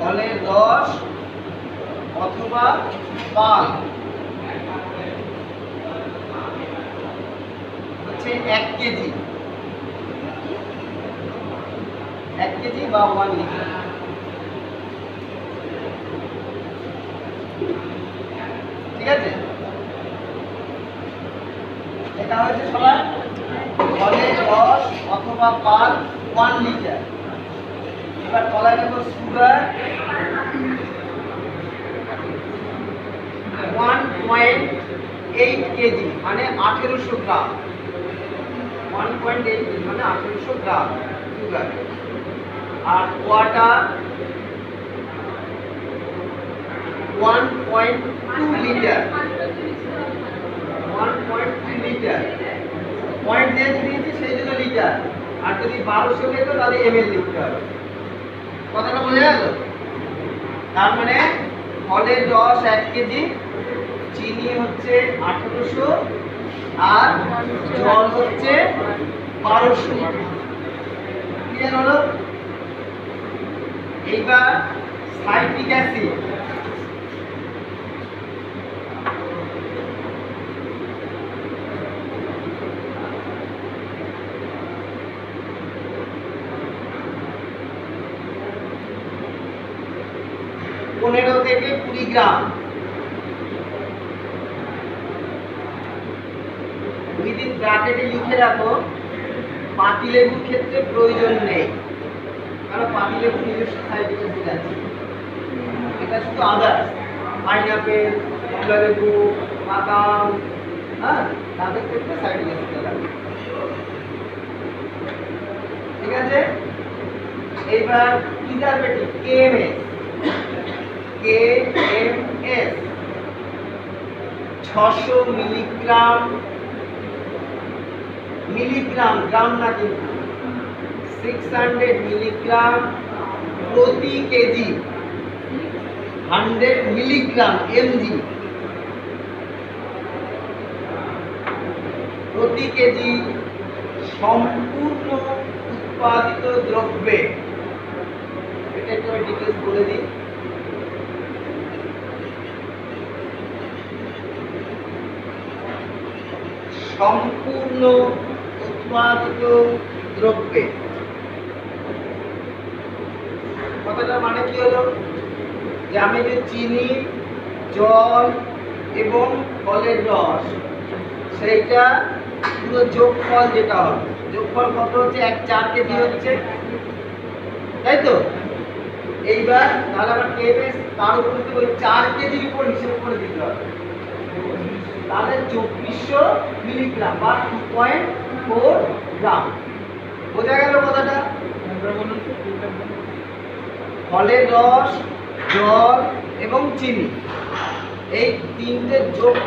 ফলের রস অথবা পাল হচ্ছে এক কেজি। এক কেজি বা ওয়ান লিটার ঠিক আছে? এটা হচ্ছে সবার? ফলের রস অথবা পাল ওয়ান লিটার এবার কলা নেব sugar one point eight KG মানে আঠেরোশো gram. One point eight KG মানে আঠেরোশো গ্রাম সুগার। আর water one point two litre one point two litre point যেহেতু দিয়েছি, সেই জন্য লিটার আর যদি বারোশো লিটার তাহলে এমএল লিখতে হবে। কথাটা বোঝা গেল? তার মানে ফলের রস এক কেজি, চিনি হচ্ছে আঠারোশো আর জল হচ্ছে বারোশো। ক্লিয়ার হলো এইবার সাইট্রিক অ্যাসিড। পনেরো থেকে কুড়ি গ্রাম। উইদিন লিখে রাখো ক্ষেত্রে প্রয়োজন নেই। কারণ নিজস্ব এটা শুধু আদার্স পাইনাপেল কমলা লেবু বাদাম হ্যাঁ তাদের ক্ষেত্রে সাইড লাগবে ঠিক আছে? এইবার preservative KMS K M S ছশো মিলিগ্রাম মিলিগ্রাম, গ্রাম না কিন্তু সিক্স হান্ড্রেড মিলিগ্রাম প্রতি কেজি। হান্ড্রেড মিলিগ্রাম এমজি প্রতি কেজি সম্পূর্ণ উৎপাদিত দ্রব্যে। এটা একটু ডিটেলস বলে দিই। সম্পূর্ণ উৎপাদিত দ্রব্যে। কথাটা মানে কি হলো? যে আমি যে চিনি, জল এবং ফলের রস, সেইটা পুরো যোগফল যেটা হবে। যোগফল কত হচ্ছে? এক চার কেজি হচ্ছে। তাই তো? এইবার তাহলে আমার কেএমএস তার উপর ওই চার কেজির উপর হিসেব করে দিতে হবে। তাহলে চব্বিশশো মিলিগ্রাম বা টু পয়েন্ট ফোর গ্রাম। বোঝা গেল কথাটা? ফলের রস, জল এবং চিনি। এই তিনটে যোগ